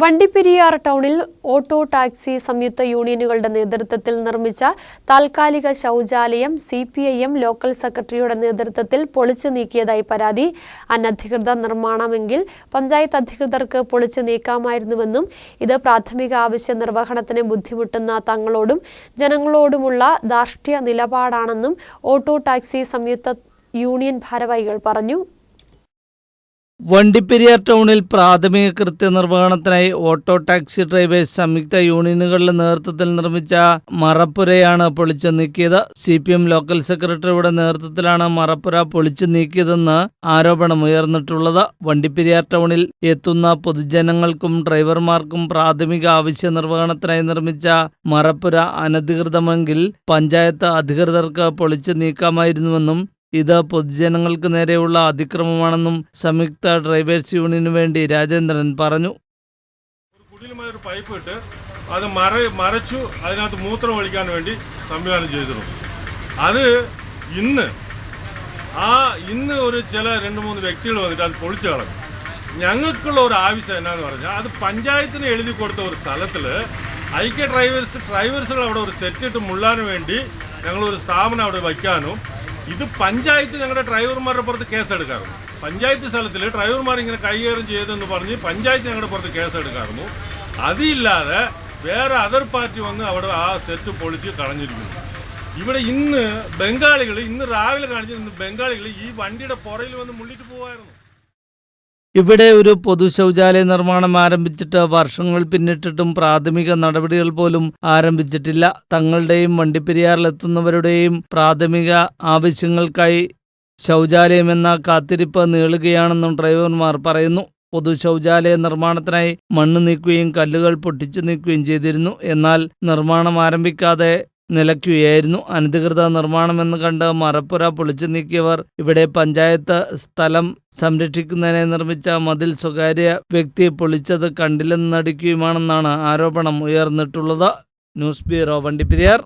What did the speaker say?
വണ്ടിപ്പെരിയാർ ടൗണിൽ auto taxi സംയുക്ത യൂണിയനുകളുടെ നേതൃത്വത്തിൽ നിർമ്മിച്ച താൽക്കാലിക ശൗചാലയം C P I M local സെക്രട്ടറിയുടെ നേതൃത്വത്തിൽ പൊളിച്ചു നീക്കിയതായി പരാതി. അനധികൃത നിർമ്മാണമെങ്കിൽ പഞ്ചായത്ത് അധികൃതർക്ക് പൊളിച്ചു നീക്കാമായിരുന്നുവെന്നും ഇത് പ്രാഥമിക ആവശ്യ നിർവഹണത്തിന് ബുദ്ധിമുട്ടുന്ന തങ്ങളോടും ജനങ്ങളോടുമുള്ള ദാർഷ്ട്യ നിലപാടാണെന്നും ഓട്ടോ ടാക്സി സംയുക്ത യൂണിയൻ ഭാരവാഹികൾ പറഞ്ഞു. വണ്ടിപ്പെരിയാർ ടൗണിൽ പ്രാഥമിക കൃത്യനിർവഹണത്തിനായി ഓട്ടോ ടാക്സി ഡ്രൈവേഴ്സ് സംയുക്ത യൂണിയനുകളുടെ നേതൃത്വത്തിൽ നിർമ്മിച്ച മറപ്പുരയാണ് പൊളിച്ചു നീക്കിയത്. സി പി എം ലോക്കൽ സെക്രട്ടറിയുടെ നേതൃത്വത്തിലാണ് മറപ്പുര പൊളിച്ചു നീക്കിയതെന്ന് ആരോപണമുയർന്നിട്ടുള്ളത് വണ്ടിപ്പെരിയാർ ടൗണിൽ എത്തുന്ന പൊതുജനങ്ങൾക്കും ഡ്രൈവർമാർക്കും പ്രാഥമിക ആവശ്യ നിർവഹണത്തിനായി നിർമ്മിച്ച മറപ്പുര അനധികൃതമെങ്കിൽ പഞ്ചായത്ത് അധികൃതർക്ക് പൊളിച്ചു നീക്കാമായിരുന്നുവെന്നും ഇത് പൊതുജനങ്ങൾക്ക് നേരെയുള്ള അതിക്രമമാണെന്നും സംയുക്ത ഡ്രൈവേഴ്സ് യൂണിയനു വേണ്ടി രാജേന്ദ്രൻ പറഞ്ഞു. ഒരു പൈപ്പ് ഇട്ട് അത് മറ മറച്ചു അതിനകത്ത് മൂത്രം ഒഴിക്കാൻ വേണ്ടി സംവിധാനം ചെയ്തിരുന്നു. അത് ഇന്ന് ആ ഇന്ന് ഒരു ചില രണ്ട് മൂന്ന് വ്യക്തികൾ വന്നിട്ട് അത് പൊളിച്ചു കളഞ്ഞു. ഞങ്ങൾക്കുള്ള ഒരു ആവശ്യം എന്നാന്ന് പറഞ്ഞാൽ അത് പഞ്ചായത്തിന് എഴുതി കൊടുത്ത ഒരു സ്ഥലത്തിൽ ഐക്യ ഡ്രൈവേഴ്സ് ഡ്രൈവേഴ്സുകൾ അവിടെ ഒരു സെറ്റ് ഇട്ട് മുള്ളാൻ വേണ്ടി ഞങ്ങളൊരു സ്ഥാപനം അവിടെ വയ്ക്കാനും ഇത് പഞ്ചായത്ത് ഞങ്ങളുടെ ഡ്രൈവർമാരുടെ പുറത്ത് കേസെടുക്കാറുണ്ട്. പഞ്ചായത്ത് സ്ഥലത്തിൽ ഡ്രൈവർമാർ ഇങ്ങനെ കൈകാര്യം ചെയ്തെന്ന് പറഞ്ഞ് പഞ്ചായത്ത് ഞങ്ങളുടെ പുറത്ത് കേസെടുക്കാറുണ്ട്. അതില്ലാതെ വേറെ അതർ പാർട്ടി വന്ന് അവിടെ ആ സെറ്റ് പൊളിച്ച് കളഞ്ഞിരിക്കുന്നു. ഇവിടെ ഇന്ന് ബംഗാളികൾ ഇന്ന് രാവിലെ കാണിച്ച ബംഗാളികൾ ഈ വണ്ടിയുടെ പുറയിൽ വന്ന് മുള്ളിട്ട് പോവായിരുന്നു. ഇവിടെ ഒരു പൊതു ശൗചാലയ നിർമ്മാണം ആരംഭിച്ചിട്ട് വർഷങ്ങൾ പിന്നിട്ടിട്ടും പ്രാഥമിക നടപടികൾ പോലും ആരംഭിച്ചിട്ടില്ല. തങ്ങളുടെയും വണ്ടിപ്പെരിയാറിലെത്തുന്നവരുടെയും പ്രാഥമിക ആവശ്യങ്ങൾക്കായി ശൗചാലയമെന്ന കാത്തിരിപ്പ് നീളുകയാണെന്നും ഡ്രൈവർമാർ പറയുന്നു. പൊതു ശൗചാലയ നിർമ്മാണത്തിനായി മണ്ണ് നീക്കുകയും കല്ലുകൾ പൊട്ടിച്ചു നീക്കുകയും ചെയ്തിരുന്നു. എന്നാൽ നിർമ്മാണം ആരംഭിക്കാതെ നിലയ്ക്കുകയായിരുന്നു. അനധികൃത നിർമ്മാണമെന്ന് കണ്ട് മറപ്പുര പൊളിച്ചു നീക്കിയവർ ഇവിടെ പഞ്ചായത്ത് സ്ഥലം സംരക്ഷിക്കുന്നതിനെ നിർമ്മിച്ച മതിൽ സ്വകാര്യ വ്യക്തി പൊളിച്ചത് കണ്ടില്ലെന്ന് നടിക്കുകയുമാണെന്നാണ് ആരോപണം ഉയർന്നിട്ടുള്ളത്. News bureau Vandiperiyar.